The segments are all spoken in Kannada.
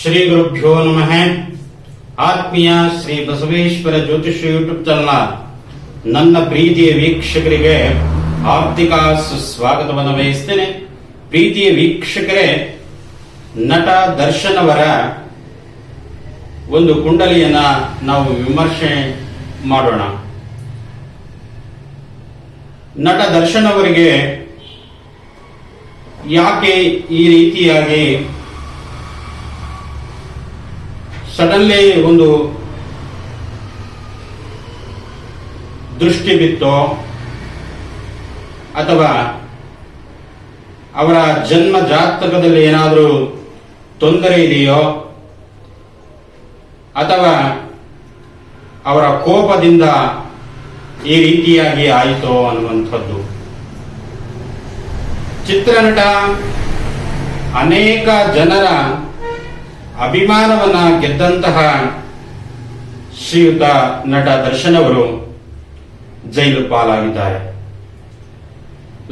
ಶ್ರೀ ಗುರುಭ್ಯೋ ನಮಃ. ಆತ್ಮೀಯ ಶ್ರೀ ಬಸವೇಶ್ವರ ಜ್ಯೋತಿಷ ಯೂಟ್ಯೂಬ್ ಚಾನಲ್ ನನ್ನ ಪ್ರೀತಿಯ ವೀಕ್ಷಕರಿಗೆ ಆರ್ಥಿಕ ಸುಸ್ವಾಗತವನ್ನು ಬಯಸ್ತೇನೆ ಪ್ರೀತಿಯ ವೀಕ್ಷಕರೇ, ನಟ ದರ್ಶನ್ ಅವರ ಒಂದು ಕುಂಡಲಿಯನ್ನ ನಾವು ವಿಮರ್ಶೆ ಮಾಡೋಣ. ನಟ ದರ್ಶನ್ ಅವರಿಗೆ ಯಾಕೆ ಈ ರೀತಿಯಾಗಿ ಸಡನ್ಲಿ ಒಂದು ದೃಷ್ಟಿ ಬಿತ್ತೋ ಅಥವಾ ಅವರ ಜನ್ಮ ಜಾತಕದಲ್ಲಿ ಏನಾದರೂ ತೊಂದರೆ ಇದೆಯೋ ಅಥವಾ ಅವರ ಕೋಪದಿಂದ ಈ ರೀತಿಯಾಗಿ ಆಯಿತೋ ಅನ್ನುವಂಥದ್ದು. ಚಿತ್ರನಟ ಅನೇಕ ಜನರ ಅಭಿಮಾನವನ್ನ ಗೆದ್ದಂತಹ ಶ್ರೀಯುತ ನಟ ದರ್ಶನ್ ಅವರು ಜೈಲು ಪಾಲಾಗಿದ್ದಾರೆ.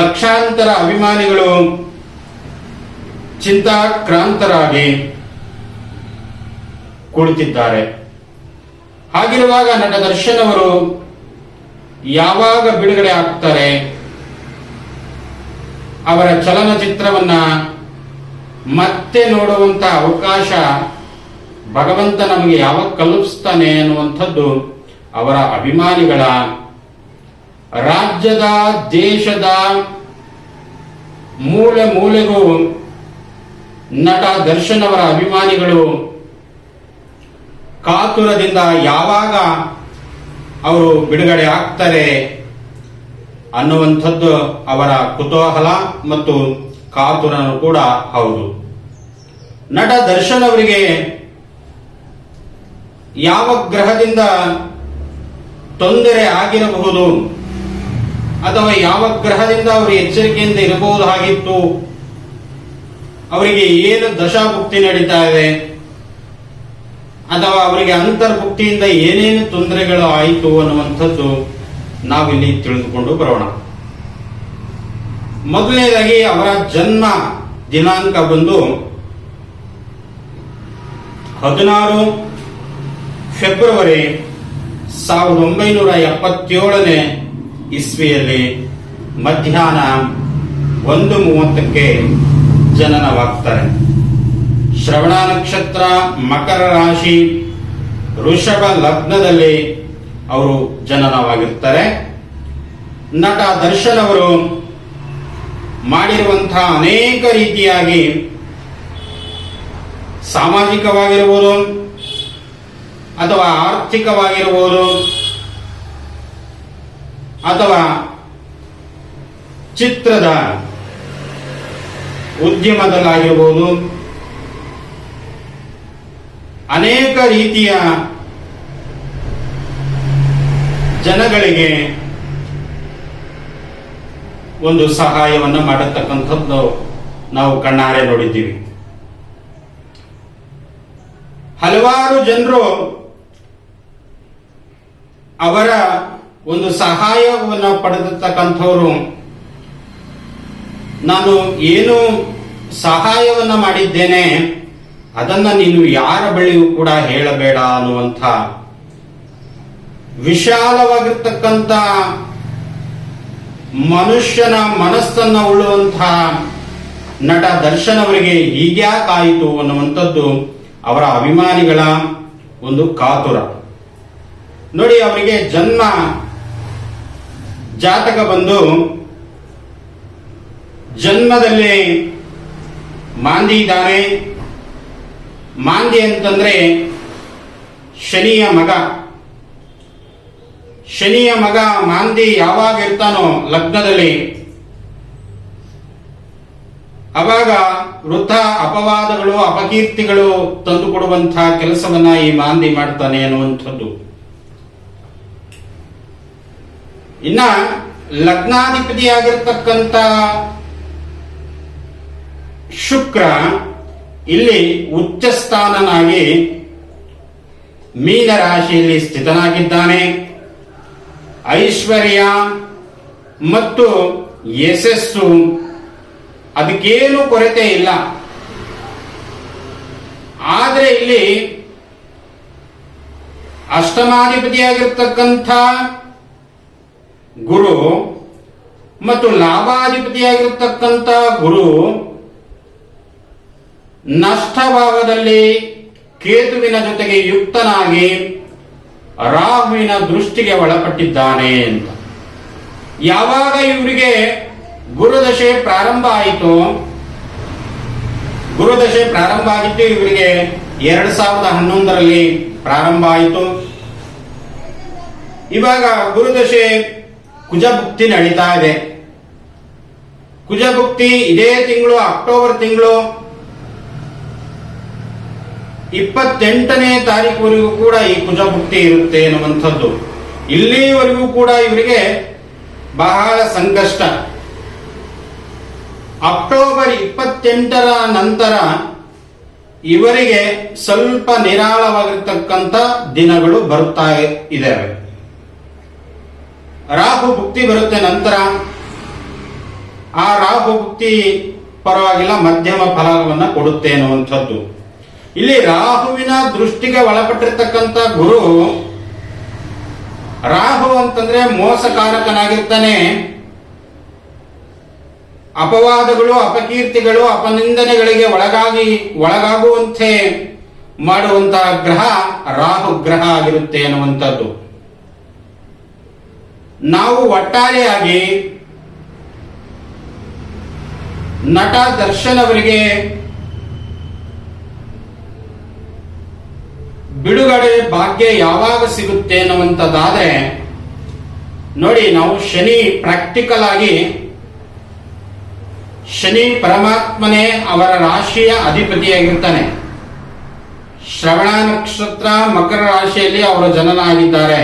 ಲಕ್ಷಾಂತರ ಅಭಿಮಾನಿಗಳು ಚಿಂತಾಕ್ರಾಂತರಾಗಿ ಕುಳಿತಿದ್ದಾರೆ ಹಾಗಿರುವಾಗ ನಟ ದರ್ಶನ್ ಅವರು ಯಾವಾಗ ಬಿಡುಗಡೆ ಆಗ್ತಾರೆ? ಅವರ ಚಲನಚಿತ್ರವನ್ನ ಮತ್ತೆ ನೋಡುವಂತ ಅವಕಾಶ ಭಗವಂತ ನಮಗೆ ಯಾವಾಗ ಕಲ್ಪಿಸ್ತಾನೆ ಅನ್ನುವಂಥದ್ದು ಅವರ ಅಭಿಮಾನಿಗಳ ರಾಜ್ಯದ, ದೇಶದ ಮೂಲೆ ಮೂಲೆಗೂ ನಟ ದರ್ಶನ್ ಅವರ ಅಭಿಮಾನಿಗಳು ಕಾತುರದಿಂದ ಯಾವಾಗ ಅವರು ಬಿಡುಗಡೆ ಆಗ್ತಾರೆ ಅನ್ನುವಂಥದ್ದು ಅವರ ಕುತೂಹಲ ಮತ್ತು ಕಾತುರನು ಕೂಡ ಹೌದು. ನಟ ದರ್ಶನ್ ಅವರಿಗೆ ಯಾವ ಗ್ರಹದಿಂದ ತೊಂದರೆ ಆಗಿರಬಹುದು ಅಥವಾ ಯಾವ ಗ್ರಹದಿಂದ ಅವರು ಎಚ್ಚರಿಕೆಯಿಂದ ಇರಬಹುದು ಆಗಿತ್ತು ಅವರಿಗೆ ಏನು ದಶಾಭುಕ್ತಿ ನಡೀತಾ ಇದೆ, ಅಥವಾ ಅವರಿಗೆ ಅಂತರ್ಭುಕ್ತಿಯಿಂದ ಏನೇನು ತೊಂದರೆಗಳು ಆಯಿತು ಅನ್ನುವಂಥದ್ದು ನಾವಿಲ್ಲಿ ತಿಳಿದುಕೊಂಡು ಬರೋಣ. ಮೊದಲನೇದಾಗಿ ಅವರ ಜನ್ಮ ದಿನಾಂಕ ಬಂದು ಹದಿನಾರು ಫೆಬ್ರವರಿ ಸಾವಿರದ ಒಂಬೈನೂರ ಎಪ್ಪತ್ತೇಳನೇ ಇಸ್ವಿಯಲ್ಲಿ ಮಧ್ಯಾಹ್ನ ಒಂದು ಮೂವತ್ತಕ್ಕೆ ಜನನವಾಗ್ತಾರೆ. ಶ್ರವಣ ನಕ್ಷತ್ರ, ಮಕರ ರಾಶಿ ಋಷಭ ಲಗ್ನದಲ್ಲಿ ಅವರು ಜನನವಾಗಿರ್ತಾರೆ. ನಟ ದರ್ಶನ್ ಅವರು ಮಾಡಿರುವಂತಹ ಅನೇಕ ರೀತಿಯಾಗಿ ಸಾಮಾಜಿಕವಾಗಿರಬಹುದು ಅಥವಾ ಆರ್ಥಿಕವಾಗಿರಬಹುದು ಅಥವಾ ಚಿತ್ರದ ಉದ್ಯಮದಲ್ಲಾಗಿರ್ಬೋದು ಅನೇಕ ರೀತಿಯ ಜನಗಳಿಗೆ ಒಂದು ಸಹಾಯವನ್ನು ಮಾಡತಕ್ಕಂಥದ್ದು ನಾವು ಕಣ್ಣಾರೆ ನೋಡಿದ್ದೀವಿ. ಹಲವಾರು ಜನರು ಅವರ ಒಂದು ಸಹಾಯವನ್ನು ಪಡೆದಿರ್ತಕ್ಕಂಥವ್ರು. ನಾನು ಏನು ಸಹಾಯವನ್ನ ಮಾಡಿದ್ದೇನೆ, ಅದನ್ನ ನೀನು ಯಾರ ಬಳಿಯೂ ಕೂಡ ಹೇಳಬೇಡ ಅನ್ನುವಂಥ ವಿಶಾಲವಾಗಿರ್ತಕ್ಕಂಥ ಮನುಷ್ಯನ ಮನಸ್ಸನ್ನ ಉಳ್ಳುವಂತಹ ನಟ ದರ್ಶನ್ ಅವರಿಗೆ ಹೀಗ್ಯಾಕಾಯಿತು ಅನ್ನುವಂಥದ್ದು ಅವರ ಅಭಿಮಾನಿಗಳ ಒಂದು ಕಾತುರ. ನೋಡಿ, ಅವರಿಗೆ ಜನ್ಮ ಜಾತಕ ಬಂದು ಜನ್ಮದಲ್ಲಿ ಮಾಂದಿ ಇದ್ದಾನೆ. ಮಾಂದಿ ಅಂತಂದ್ರೆ ಶನಿಯ ಮಗ. ಶನಿಯ ಮಗ ಮಾಂದಿ ಯಾವಾಗ ಇರ್ತಾನೋ ಲಗ್ನದಲ್ಲಿ. ಅವಾಗ ವೃಥ ಅಪವಾದಗಳು, ಅಪಕೀರ್ತಿಗಳು ತಂದುಕೊಡುವಂತಹ ಕೆಲಸವನ್ನ ಈ ಮಾಂದಿ ಮಾಡ್ತಾನೆ ಅನ್ನುವಂಥದ್ದು. ಇನ್ನ ಲಗ್ನಾಧಿಪತಿಯಾಗಿರ್ತಕ್ಕಂತ ಶುಕ್ರ ಇಲ್ಲಿ ಉಚ್ಚಸ್ಥಾನನಾಗಿ ಮೀನ ರಾಶಿಯಲ್ಲಿ ಸ್ಥಿತನಾಗಿದ್ದಾನೆ. ಐಶ್ವರ್ಯ ಮತ್ತು ಯಶಸ್ಸು, ಅದಕ್ಕೇನು ಕೊರತೆ ಇಲ್ಲ. ಆದರೆ ಇಲ್ಲಿ ಅಷ್ಟಮಾಧಿಪತಿಯಾಗಿರ್ತಕ್ಕಂಥ ಗುರು ಮತ್ತು ಲಾಭಾಧಿಪತಿಯಾಗಿರ್ತಕ್ಕಂಥ ಗುರು ನಷ್ಟ ಭಾಗದಲ್ಲಿ ಕೇತುವಿನ ಜೊತೆಗೆ ಯುಕ್ತನಾಗಿ ರಾಹುವಿನ ದೃಷ್ಟಿಗೆ ಒಳಪಟ್ಟಿದ್ದಾನೆ ಅಂತ. ಯಾವಾಗ ಇವರಿಗೆ ಗುರುದಶೆ ಪ್ರಾರಂಭ ಆಯಿತು, ಗುರುದಶೆ ಪ್ರಾರಂಭ ಆಗಿತ್ತು ಇವರಿಗೆ ಎರಡ್ ಸಾವಿರದ ಹನ್ನೊಂದರಲ್ಲಿ ಪ್ರಾರಂಭ ಆಯಿತು. ಇವಾಗ ಗುರುದಶೆ ಕುಜಭುಕ್ತಿ ನಡೀತಾ ಇದೆ. ಕುಜಭುಕ್ತಿ ಇದೇ ತಿಂಗಳು, ಅಕ್ಟೋಬರ್ ತಿಂಗಳು ಇಪ್ಪತ್ತೆಂಟನೇ ತಾರೀಕುವರೆಗೂ ಕೂಡ ಈ ಕುಜಭುಕ್ತಿ ಇರುತ್ತೆ ಎನ್ನುವಂಥದ್ದು. ಇಲ್ಲಿವರೆಗೂ ಕೂಡ ಇವರಿಗೆ ಬಹಳ ಸಂಕಷ್ಟ. ಅಕ್ಟೋಬರ್ ಇಪ್ಪತ್ತೆಂಟರ ನಂತರ ಇವರಿಗೆ ಸ್ವಲ್ಪ ನಿರಾಳವಾಗಿರ್ತಕ್ಕಂಥ ದಿನಗಳು ಬರುತ್ತಾ ಇದ್ದಾವೆ ರಾಹು ಭುಕ್ತಿ ಬರುತ್ತೆ ನಂತರ. ಆ ರಾಹು ಭುಕ್ತಿ ಪರವಾಗಿಲ್ಲ, ಮಧ್ಯಮ ಫಲವನ್ನು ಕೊಡುತ್ತೆ ಅನ್ನುವಂಥದ್ದು ಇಲ್ಲಿ ರಾಹುವಿನ ದೃಷ್ಟಿಗೆ ಒಳಪಟ್ಟಿರ್ತಕ್ಕಂಥ ಗುರು ರಾಹು ಅಂತಂದ್ರೆ ಮೋಸಕಾರಕನಾಗಿರ್ತಾನೆ. ಅಪವಾದಗಳು, ಅಪಕೀರ್ತಿಗಳು, ಅಪನಿಂದನೆಗಳಿಗೆ ಒಳಗಾಗಿ, ಒಳಗಾಗುವಂತೆ ಮಾಡುವಂತಹ ಗ್ರಹ ರಾಹು ಗ್ರಹ ಆಗಿರುತ್ತೆ ಅನ್ನುವಂಥದ್ದು ನಾವು ಒಟ್ಟಾರೆಯಾಗಿ ನಟ ದರ್ಶನ್ ಅವರಿಗೆ ಬಿಡುಗಡೆ ಭಾಗ್ಯ ಯಾವಾಗ ಸಿಗುತ್ತೆ ಅನ್ನುವಂಥದ್ದಾದ್ರೆ ನೋಡಿ ನಾವು ಶನಿ ಪ್ರಾಕ್ಟಿಕಲ್ ಆಗಿ ಶನಿ ಪರಮಾತ್ಮನೇ ಅವರ ರಾಶಿಯ ಅಧಿಪತಿಯಾಗಿರ್ತಾನೆ. ಶ್ರವಣ ನಕ್ಷತ್ರ ಮಕರ ರಾಶಿಯಲ್ಲಿ ಅವರು ಜನನ ಆಗಿದ್ದಾರೆ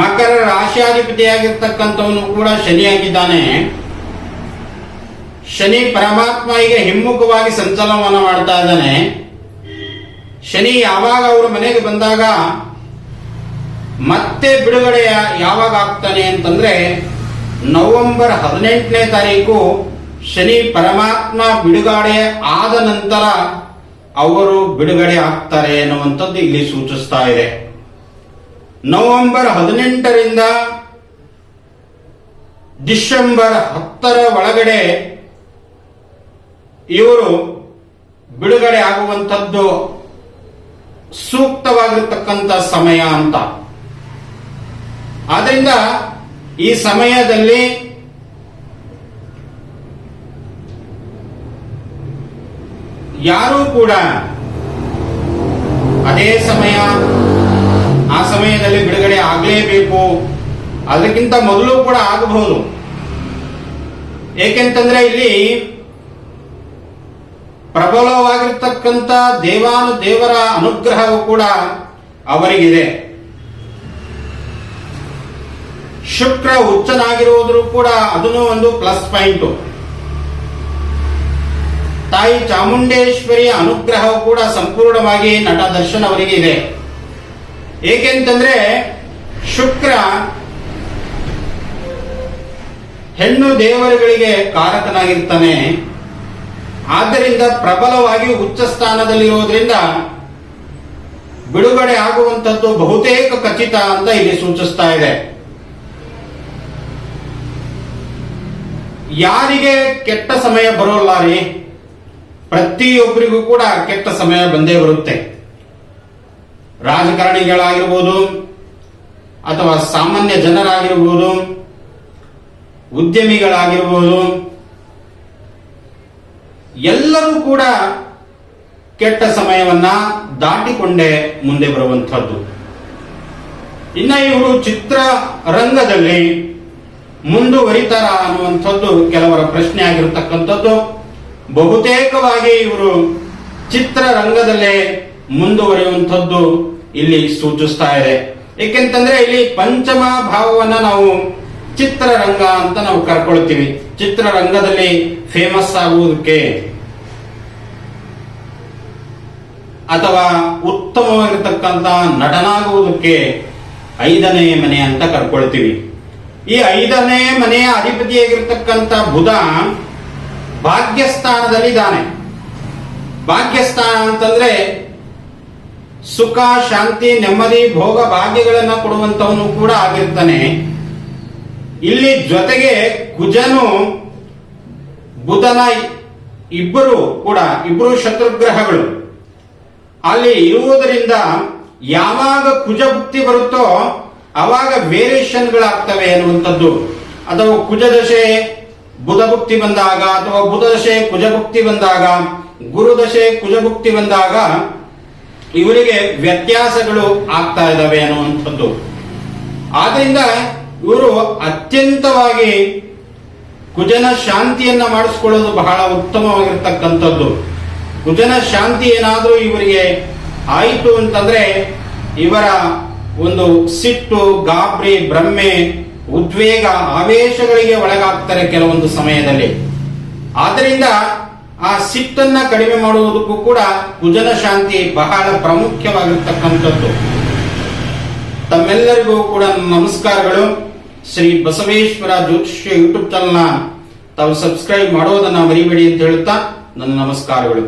ಮಕರ ರಾಶಿಯಾಧಿಪತಿಯಾಗಿರ್ತಕ್ಕಂಥವನು ಕೂಡ ಶನಿಯಾಗಿದ್ದಾನೆ. ಶನಿ ಪರಮಾತ್ಮ ಈಗ ಹಿಮ್ಮುಖವಾಗಿ ಸಂಚಲನವನ್ನು ಮಾಡ್ತಾ ಇದ್ದಾನೆ. ಶನಿ ಯಾವಾಗ ಅವರು ಮನೆಗೆ ಬಂದಾಗ ಮತ್ತೆ ಬಿಡುಗಡೆ ಯಾವಾಗ ಆಗ್ತಾನೆ ಅಂತಂದ್ರೆ ನವೆಂಬರ್ ಹದಿನೆಂಟನೇ ತಾರೀಕು ಶನಿ ಪರಮಾತ್ಮ ಬಿಡುಗಡೆ ಆದ ನಂತರ ಅವರು ಬಿಡುಗಡೆ ಆಗ್ತಾರೆ ಅನ್ನುವಂಥದ್ದು ಇಲ್ಲಿ ಸೂಚಿಸ್ತಾ ಇದೆ. ನವೆಂಬರ್ ಹದಿನೆಂಟರಿಂದ ಡಿಸೆಂಬರ್ ಹತ್ತರ ಒಳಗಡೆ ಇವರು ಬಿಡುಗಡೆ ಆಗುವಂಥದ್ದು ಸೂಕ್ತವಾಗಿರ್ತಕ್ಕಂಥ ಸಮಯ ಅಂತ. ಆದ್ರಿಂದ ಈ ಸಮಯದಲ್ಲಿ ಯಾರೂ ಕೂಡ ಅದೇ ಸಮಯ, ಆ ಸಮಯದಲ್ಲಿ ಬಿಡುಗಡೆ ಆಗಲೇಬೇಕು. ಅದಕ್ಕಿಂತ ಮೊದಲು ಕೂಡ ಆಗಬಹುದು. ಏಕೆಂತಂದ್ರೆ ಇಲ್ಲಿ ಪ್ರಬಲವಾಗಿರ್ತಕ್ಕಂಥ ದೇವಾನು ದೇವರ ಅನುಗ್ರಹವು ಕೂಡ ಅವರಿಗಿದೆ. ಶುಕ್ರ ಉಚ್ಚನಾಗಿರುವುದರೂ ಕೂಡ ಅದನ್ನು ಒಂದು ಪ್ಲಸ್ ಪಾಯಿಂಟ್. ತಾಯಿ ಚಾಮುಂಡೇಶ್ವರಿಯ ಅನುಗ್ರಹವು ಕೂಡ ಸಂಪೂರ್ಣವಾಗಿ ನಟ ದರ್ಶನ್ ಅವರಿಗೆ ಇದೆ. ಏಕೆಂತಂದ್ರೆ ಶುಕ್ರ ಹೆಣ್ಣು ದೇವರುಗಳಿಗೆ ಕಾರಕನಾಗಿರ್ತಾನೆ. ಆದ್ದರಿಂದ ಪ್ರಬಲವಾಗಿ ಉಚ್ಚ ಸ್ಥಾನದಲ್ಲಿರುವುದರಿಂದ ಬಿಡುಗಡೆ ಆಗುವಂತದ್ದು ಬಹುತೇಕ ಖಚಿತ ಅಂತ ಇಲ್ಲಿ ಸೂಚಿಸ್ತಾ ಇದೆ. ಯಾರಿಗೆ ಕೆಟ್ಟ ಸಮಯ ಬರೋಲ್ಲ ರೀ? ಪ್ರತಿಯೊಬ್ಬರಿಗೂ ಕೂಡ ಕೆಟ್ಟ ಸಮಯ ಬಂದೇ ಬರುತ್ತೆ. ರಾಜಕಾರಣಿಗಳಾಗಿರ್ಬೋದು ಅಥವಾ ಸಾಮಾನ್ಯ ಜನರಾಗಿರ್ಬೋದು, ಉದ್ಯಮಿಗಳಾಗಿರ್ಬೋದು ಎಲ್ಲರೂ ಕೂಡ ಕೆಟ್ಟ ಸಮಯವನ್ನ ದಾಟಿಕೊಂಡೇ ಮುಂದೆ ಬರುವಂಥದ್ದು. ಇನ್ನ ಇವರು ಚಿತ್ರ ರಂಗದಲ್ಲಿ ಮುಂದುವರಿತಾರ ಅನ್ನುವಂಥದ್ದು ಕೆಲವರ ಪ್ರಶ್ನೆ ಆಗಿರತಕ್ಕಂಥದ್ದು. ಬಹುತೇಕವಾಗಿ ಇವರು ಚಿತ್ರರಂಗದಲ್ಲೇ ಮುಂದುವರಿಯುವಂಥದ್ದು ಇಲ್ಲಿ ಸೂಚಿಸ್ತಾ ಇದೆ. ಏಕೆಂತಂದ್ರೆ ಇಲ್ಲಿ ಪಂಚಮ ಭಾವವನ್ನ ನಾವು ಚಿತ್ರರಂಗ ಅಂತ ನಾವು ಕರ್ಕೊಳ್ತೀವಿ. ಚಿತ್ರರಂಗದಲ್ಲಿ ಫೇಮಸ್ ಆಗುವುದಕ್ಕೆ ಅಥವಾ ಉತ್ತಮವಾಗಿರ್ತಕ್ಕಂಥ ನಟನಾಗುವುದಕ್ಕೆ ಐದನೇ ಮನೆ ಅಂತ ಕರ್ಕೊಳ್ತೀವಿ. ಈ ಐದನೇ ಮನೆಯ ಅಧಿಪತಿಯಾಗಿರ್ತಕ್ಕಂಥ ಬುಧ ಭಾಗ್ಯಸ್ಥಾನದಲ್ಲಿದ್ದಾನೆ ಭಾಗ್ಯಸ್ಥಾನ ಅಂತಂದ್ರೆ ಸುಖ, ಶಾಂತಿ, ನೆಮ್ಮದಿ, ಭೋಗ, ಭಾಗ್ಯಗಳನ್ನ ಕೊಡುವಂತವನು ಕೂಡ ಆಗಿರ್ತಾನೆ. ಇಲ್ಲಿ ಜೊತೆಗೆ ಕುಜನು ಬುಧನ ಇಬ್ಬರು ಕೂಡ, ಇಬ್ಬರು ಶತ್ರುಗ್ರಹಗಳು. ಅಲ್ಲಿ ಇರುವುದರಿಂದ ಯಾವಾಗ ಕುಜಭುಕ್ತಿ ಬರುತ್ತೋ ಅವಾಗ ವೇರಿಯೇಷನ್ಗಳಾಗ್ತವೆ ಎನ್ನುವಂಥದ್ದು. ಅಥವಾ ಕುಜದಶೆ ಬುಧಭುಕ್ತಿ ಬುಧ ಭುಕ್ತಿ ಬಂದಾಗ, ಅಥವಾ ಬುಧ ದಶೆ ಕುಜ ಭುಕ್ತಿ ಬಂದಾಗ ಗುರು ದಶೆ ಕುಜ ಭುಕ್ತಿ ಬಂದಾಗ ಇವರಿಗೆ ವ್ಯತ್ಯಾಸಗಳು ಆಗ್ತಾ ಇದ್ದಾವೆ ಅನ್ನುವಂಥದ್ದು ಆದ್ರಿಂದ ಇವರು ಅತ್ಯಂತವಾಗಿ ಕುಜನ ಶಾಂತಿಯನ್ನ ಮಾಡಿಸ್ಕೊಳ್ಳೋದು ಬಹಳ ಉತ್ತಮವಾಗಿರ್ತಕ್ಕಂಥದ್ದು. ಕುಜನ ಶಾಂತಿ ಏನಾದರೂ ಇವರಿಗೆ ಆಯಿತು ಅಂತಂದ್ರೆ ಇವರ ಒಂದು ಸಿಟ್ಟು, ಗಾಬ್ರಿ, ಭ್ರಮೆ, ಉದ್ವೇಗ ಆವೇಶಗಳಿಗೆ ಒಳಗಾಗ್ತಾರೆ ಕೆಲವೊಂದು ಸಮಯದಲ್ಲಿ. ಆದ್ದರಿಂದ ಆ ಸಿಟ್ಟನ್ನ ಕಡಿಮೆ ಮಾಡುವುದಕ್ಕೂ ಕೂಡ ಕುಜನ ಶಾಂತಿ ಬಹಳ ಪ್ರಾಮುಖ್ಯವಾಗಿರ್ತಕ್ಕಂಥದ್ದು. ತಮ್ಮೆಲ್ಲರಿಗೂ ಕೂಡ ನಮಸ್ಕಾರಗಳು. ಶ್ರೀ ಬಸವೇಶ್ವರ ಜ್ಯೋತಿಷ್ಯ ಯೂಟ್ಯೂಬ್ ಚಾನಲ್ನ ತಾವು ಸಬ್ಸ್ಕ್ರೈಬ್ ಮಾಡೋದನ್ನ ಮರಿಬೇಡಿ ಅಂತ ಹೇಳುತ್ತಾ ನನ್ನ ನಮಸ್ಕಾರಗಳು.